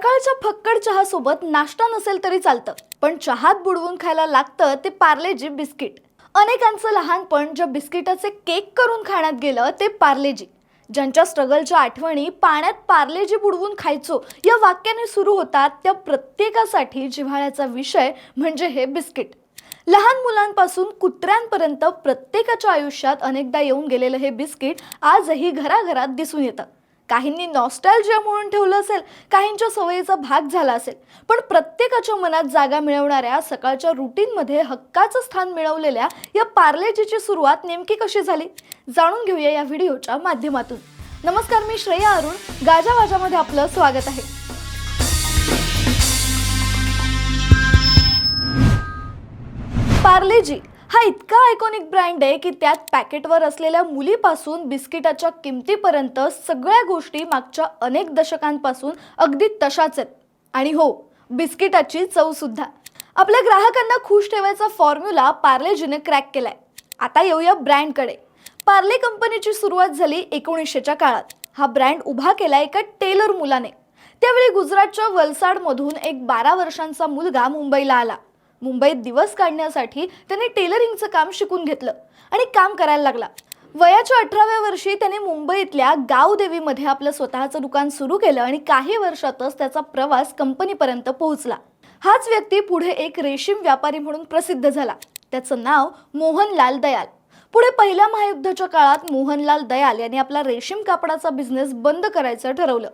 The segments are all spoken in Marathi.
सकाळच्या फक्कड चहासोबत नाश्ता नसेल तरी चालतं पण चहात बुडवून खायला लागतं ते पार्लेजी बिस्किट. अनेकांचं लहानपण ज्या बिस्किटाचे केक करून खाण्यात गेलं ते पार्लेजी. ज्यांच्या स्ट्रगलच्या आठवणी पाण्यात पार्लेजी बुडवून खायचो या वाक्याने सुरू होतात त्या प्रत्येकासाठी जिव्हाळ्याचा विषय म्हणजे हे बिस्किट. लहान मुलांपासून कुत्र्यांपर्यंत प्रत्येकाच्या आयुष्यात अनेकदा येऊन गेलेलं हे बिस्किट आजही घराघरात दिसून येतं. काहींनी नॉस्टॅल्जिया म्हणून ठेवलं असेल काहींच्या सवयीचा भाग झाला असेल. पण प्रत्येकाच्या मनात जागा मिळवणाऱ्या सकाळच्या रुटीनमध्ये हक्काचं स्थान मिळवलेल्या या पार्लेजीची सुरुवात नेमकी कशी झाली? जाणून घेऊया या व्हिडिओच्या माध्यमातून. नमस्कार मी श्रेया अरुण. गाजावाजामध्ये आपलं स्वागत आहे. पार्लेजी हा इतका आयकॉनिक ब्रँड आहे की त्यात पॅकेटवर असलेल्या मुलीपासून बिस्किटाच्या किमतीपर्यंत सगळ्या गोष्टी मागच्या अनेक दशकांपासून अगदी तशाच आहेत. आणि हो बिस्किटाची चवसुद्धा आपल्या ग्राहकांना खुश ठेवायचा फॉर्म्युला पार्लेजीने क्रॅक केलाय. आता येऊया ब्रँडकडे पार्ले कंपनीची सुरुवात झाली एकोणीसशेच्या काळात. हा ब्रँड उभा केला एका टेलर मुलाने. त्यावेळी गुजरातच्या वलसाडमधून एक बारा वर्षांचा मुलगा मुंबईला आला. मुंबईत दिवस काढण्यासाठी त्याने टेलरिंगचं काम शिकून घेतलं आणि काम करायला लागला. वयाच्या अठराव्या वर्षी त्याने मुंबईतल्या गावदेवीमध्ये आपलं स्वतःचं दुकान सुरू केलं आणि काही वर्षातच त्याचा प्रवास कंपनीपर्यंत पोहोचला. हाच व्यक्ती पुढे एक रेशीम व्यापारी म्हणून प्रसिद्ध झाला. त्याचं नाव मोहनलाल दयाल. पुढे पहिल्या महायुद्धाच्या काळात मोहनलाल दयाल यांनी आपला रेशीम कापडाचा बिझनेस बंद करायचं ठरवलं.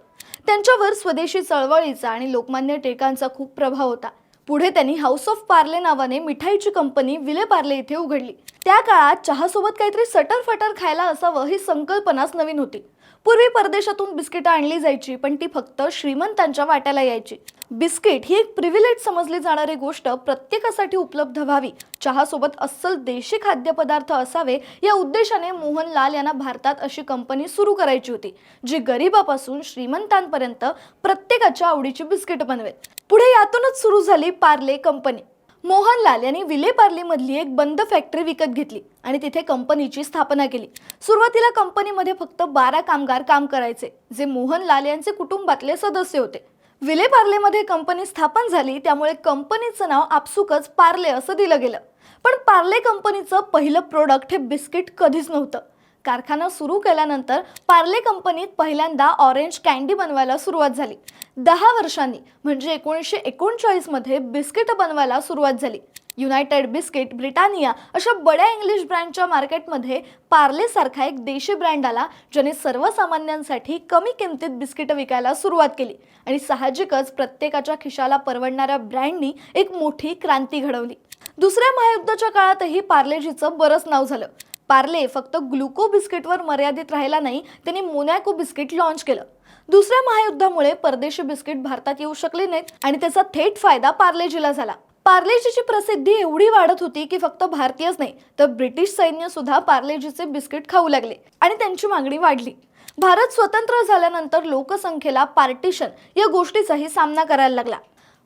त्यांच्यावर स्वदेशी चळवळीचा आणि लोकमान्य टिळकांचा खूप प्रभाव होता. पुढे त्यांनी हाऊस ऑफ पार्ले नावाने मिठाईची कंपनी विले पार्ले इथे उघडली. त्या काळात चहासोबत काहीतरी सटर फटर खायला असावं ही संकल्पनाच नवीन होती. पूर्वी परदेशातून बिस्किटं आणली जायची पण ती फक्त श्रीमंतांच्या वाट्याला यायची. बिस्किट ही एक प्रिव्हिलेज समजली जाणारी गोष्ट प्रत्येकासाठी उपलब्ध व्हावी. चहासोबत अस्सल देशी खाद्यपदार्थ असावे या उद्देशाने मोहनलाल यांना भारतात अशी कंपनी सुरू करायची होती जी गरिबापासून श्रीमंतांपर्यंत प्रत्येकाच्या आवडीची बिस्किट बनवेल. पुढे यातूनच सुरू झाली पार्ले कंपनी मोहनलाल यांनी विलेपार्लीमधली एक बंद फॅक्टरी विकत घेतली आणि तिथे कंपनीची स्थापना केली. सुरुवातीला कंपनीमध्ये फक्त बारा कामगार काम करायचे जे मोहनलाल यांचे कुटुंबातले सदस्य होते. विलेपार्लेमध्ये कंपनी स्थापन झाली त्यामुळे कंपनीचं नाव आपसुकच पार्ले असं दिलं गेलं. पण पार्ले कंपनीचं पहिलं प्रोडक्ट हे बिस्किट कधीच नव्हतं. कारखाना सुरू केल्यानंतर पार्ले कंपनीत पहिल्यांदा ऑरेंज कॅन्डी बनवायला सुरुवात झाली. दहा वर्षांनी म्हणजे एकोणीसशे एकोणचाळीसमध्ये बिस्किट बनवायला सुरुवात झाली. युनायटेड बिस्किट ब्रिटानिया अशा बड्या इंग्लिश ब्रँडच्या मार्केटमध्ये पार्लेसारखा एक देशी ब्रँड आला ज्याने सर्वसामान्यांसाठी कमी किमतीत बिस्किटं विकायला सुरुवात केली आणि साहजिकच प्रत्येकाच्या खिशाला परवडणाऱ्या ब्रँडनी एक मोठी क्रांती घडवली. दुसऱ्या महायुद्धाच्या काळातही पार्लेजीचं बरंच नाव झालं. पार्ले फक्त ग्लुको बिस्किटवर मर्यादित राहिला नाही त्यांनी मोनॅको बिस्किट लॉन्च केलं. दुसऱ्या महायुद्धामुळे परदेशी बिस्किट भारतात येऊ शकले नाहीत आणि त्याचा थेट फायदा पार्लेजीला झाला. पार्लेजीची प्रसिद्धी एवढी वाढत होती की फक्त भारतीयच नाही तर ब्रिटिश सैन्य सुद्धा पार्लेजीचे बिस्किट खाऊ लागले आणि त्यांची मागणी वाढली. भारत स्वतंत्र झाल्यानंतर लोकसंख्येला पार्टिशन या गोष्टीचाही सामना करायला लागला.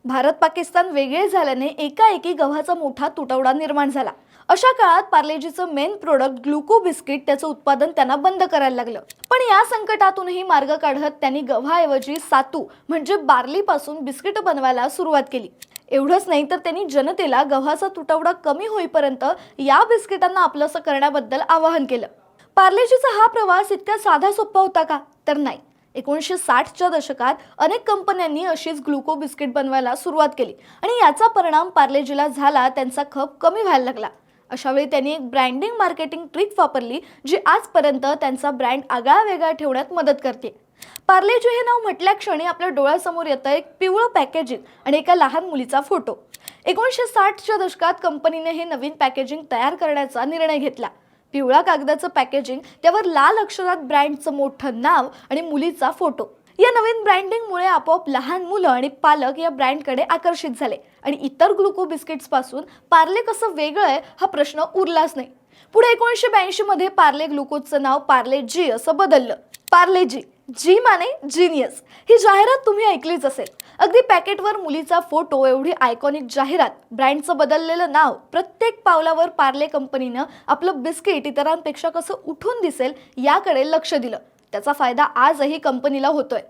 भारत पाकिस्तान वेगळे झाल्याने एकाएकी गव्हाचा मोठा तुटवडा निर्माण झाला. अशा काळात पार्लेजीचं मेन प्रोडक्ट ग्लुको बिस्किट त्याचं उत्पादन त्यांना बंद करायला लागलं. पण या संकटातूनही मार्ग काढत त्यांनी गव्हाऐवजी सातू म्हणजे बार्लीपासून बिस्किट बनवायला सुरुवात केली. एवढंच नाही तर त्यांनी जनतेला गव्हाचा तुटवडा कमी होईपर्यंत या बिस्किटांना आपलंसं करण्याबद्दल आवाहन केलं. पार्लेजीचा हा प्रवास इतका साधा सोपा होता का? तर नाही. एकोणीसशे साठच्या दशकात अनेक कंपन्यांनी अशीच ग्लुको बिस्किट बनवायला सुरुवात केली आणि याचा परिणाम पार्लेजीला झाला त्यांचा खप कमी व्हायला लागला. अशावेळी त्यांनी एक ब्रँडिंग मार्केटिंग ट्रिक वापरली जी आजपर्यंत त्यांचा ब्रँड आगळा वेगळा ठेवण्यात मदत करते. पार्लेजी हे नाव म्हटल्या क्षणी आपल्या डोळ्यासमोर येतं एक पिवळं पॅकेजिंग आणि एका लहान मुलीचा फोटो एकोणीसशे साठच्या दशकात कंपनीने हे नवीन पॅकेजिंग तयार करण्याचा निर्णय घेतला. पिवळा कागदाचं पॅकेजिंग त्यावर लाल अक्षरात ब्रँडचं मोठं नाव आणि मुलीचा फोटो या नवीन ब्रँडिंगमुळे आपोआप लहान मुलं आणि पालक या ब्रँडकडे आकर्षित झाले. आणि इतर ग्लुको बिस्किट्सपासून पार्ले कसं वेगळं आहे हा प्रश्न उरलाच नाही. पुढे एकोणीसशे ब्याऐंशीमध्ये पार्ले ग्लुकोजचं नाव पार्ले जी असं बदललं. पार्ले जी जी माने जिनियस. ही जाहिरात तुम्ही ऐकलीच असेल. अगदी पॅकेटवर मुलीचा फोटो एवढी आयकॉनिक जाहिरात ब्रँडचं बदललेलं नाव प्रत्येक पावलावर पार्ले कंपनीनं आपलं बिस्किट इतरांपेक्षा कसं उठून दिसेल याकडे लक्ष दिलं. त्याचा फायदा आजही कंपनीला होतोय.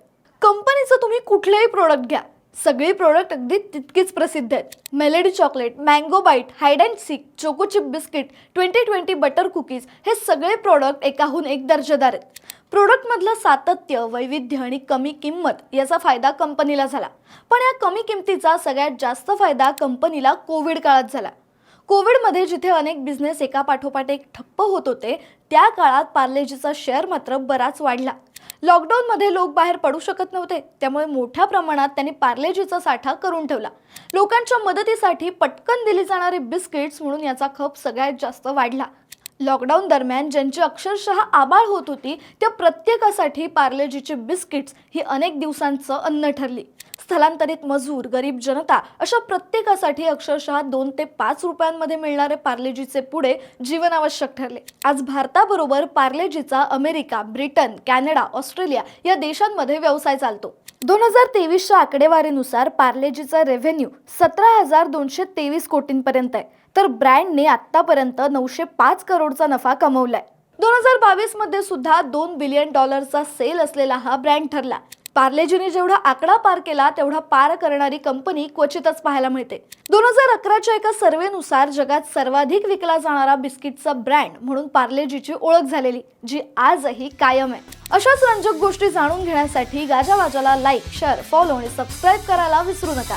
कंपनीचं तुम्ही कुठलेही प्रोडक्ट घ्या. सगळी प्रोडक्ट अगदी तितकीच प्रसिद्ध आहेत. Melody chocolate mango bite hide and seek choco chip biscuit twenty twenty butter cookies हे सगळे प्रोडक्ट एकाहून एक दर्जेदार आहेत. प्रोडक्टमधलं सातत्य वैविध्य आणि कमी किंमत याचा फायदा कंपनीला झाला. पण या कमी किमतीचा सगळ्यात जास्त फायदा कंपनीला कोविड काळात झाला. कोविडमध्ये जिथे अनेक बिझनेस एका पाठोपाठ एक ठप्प होत होते त्या काळात पार्लेजीचा शेअर मात्र बराच वाढला. लॉकडाऊनमध्ये लोक बाहेर पडू शकत नव्हते त्यामुळे मोठ्या प्रमाणात त्यांनी पार्लेजीचा साठा करून ठेवला. लोकांच्या मदतीसाठी पटकन दिली जाणारी बिस्किट्स म्हणून याचा खप सगळ्यात जास्त वाढला. लॉकडाऊन दरम्यान ज्यांची अक्षरशः आबाळ होत होती त्या प्रत्येकासाठी पार्लेजीची बिस्किट्स ही अनेक दिवसांचं अन्न ठरली. स्थलांतरित मजूर गरीब जनता अशा प्रत्येकासाठी अक्षरशः दोन ते पाच रुपयांमध्ये मिळणारे पार्लेजीचे पुढे जीवनावश्यक ठरले. आज भारताबरोबर पार्लेजीचा अमेरिका ब्रिटन कॅनडा ऑस्ट्रेलिया या देशांमध्ये व्यवसाय चालतो. दोन हजार तेवीसच्या आकडेवारीनुसार पार्लेजीचा रेव्हेन्यू सतरा हजार दोनशे तेवीस कोटींपर्यंत आहे. तर ब्रँडने आत्तापर्यंत नऊशे पाच करोडचा नफा कमवलाय. दोन हजार बावीसमध्ये सुद्धा दोन बिलियन डॉलरचा सेल असलेला हा ब्रँड ठरला. पार्लेजीने जेवढा आकडा पार केला तेवढा पार करणारी कंपनी क्वचितच पाहायला मिळते. दोन हजार अकराच्या एका सर्वेनुसार जगात सर्वाधिक विकला जाणारा बिस्किटचा ब्रँड म्हणून पार्लेजीची ओळख झालेली जी आजही कायम आहे. अशाच रंजक गोष्टी जाणून घेण्यासाठी गाजावाजाला लाईक शेअर फॉलो आणि सबस्क्राईब करायला विसरू नका.